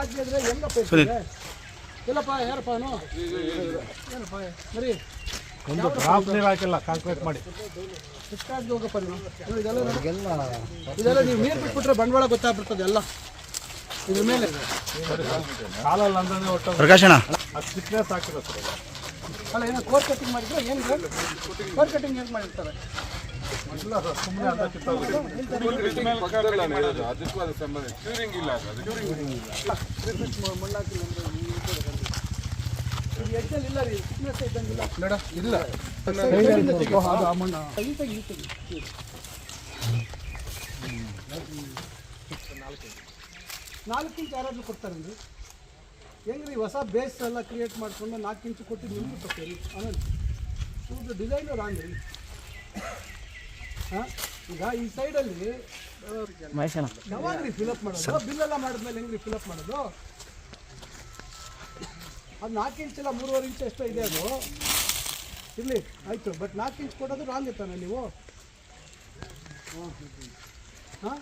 ಆಗಿದ್ರೆ ಹೆಂಗಪ್ಪ ಇರ್ತದೆ ಎಲ್ಲಪ್ಪ ಯಾರಪ್ಪ ಅವನು ಏನಪ್ಪ ಸರಿ. ಒಂದು ಡ್ರಾಪ್ ನೀರು ಹಾಕಿಲ್ಲ ಕಾಂಕ್ರೀಟ್ ಮಾಡಿ. ಎಷ್ಟಾಗಿ ಹೋಗಪ್ಪ ನೀವು ಇದೆಲ್ಲ. ಇದೆಲ್ಲ ನೀವು ನೀರು ಬಿಟ್ಬಿಟ್ರೆ ಬಂಡವಾಳ ಗೊತ್ತಾಗ್ಬಿಡ್ತದೆ ಎಲ್ಲ. ಇದ್ರ ಮೇಲೆ. ಸಾಲಲ್ಲ ಅಂದ್ರೆ ಒಟ್ಟು ಪ್ರಕಾಶಣ ಅದು ಸಿಕ್ನೆಸ್ ಹಾಕಿರೋ ಸರ್. ಅಲ್ಲ ಏನೋ ಕೋರ್ ಕಟಿಂಗ್ ಮಾಡಿದ್ರೆ? ಏನು ಕೋರ್ ಕಟಿಂಗ್ ಏನು ಮಾಡಿರ್ತಾರೆ. ಇಲ್ಲ ಸರ್ ಸುಮ್ಮನೆ ಅಂತ ಕಿತ್ತೋಗಿದೆ ಇದು ಎಡ್ಜಲ್ಲಿ ಇಲ್ಲ ರೀ ಫಿಟ್ನೆಸ್ ಇದ್ದಂಗಿಲ್ಲ ಇಲ್ಲ ಅದು ಆ ಮಣ್ಣು ಈ ತೆಗಿ, ಈ ತೆಗಿ. ನಾಲ್ಕು ಇಂಚ್ ಯಾರಾದ್ರೂ ಕೊಡ್ತಾರೇನ್ರಿ ಹೆಂಗ್ರಿ ಹೊಸ ಬೇಸ್ ಎಲ್ಲ ಕ್ರಿಯೇಟ್ ಮಾಡ್ಕೊಂಡು ನಾಲ್ಕು ಇಂಚು ಕೊಟ್ಟಿದ್ದು ನಿಮ್ಗೆ ತಪ್ಪೇರಿ ಆಮೇಲೆ ಇವ್ರದ್ದು ಡಿಸೈನು ರಾಂಗ್ ರೀ ಹಾಂ ಈಗ ಈ ಸೈಡಲ್ಲಿ ಯಾವಾಗ ರೀ ಫಿಲಪ್ ಮಾಡೋದು? ಬಿಲ್ ಎಲ್ಲ ಮಾಡಿದ್ಮೇಲೆ ಹೆಂಗ್ರಿ ಫಿಲಪ್ ಮಾಡೋದು? ಅದು ನಾಲ್ಕು ಇಂಚಲ್ಲ ಮೂರುವರೆ ಇಂಚ್ ಎಷ್ಟೋ ಇದೆ ಅದು. ಇರಲಿ ಆಯಿತು. ಬಟ್ ನಾಲ್ಕು ಇಂಚ್ ಕೊಡೋದು ರಾಂಗ್ ಇತ್ತಾನೆ ನೀವು. ಹಾಂ?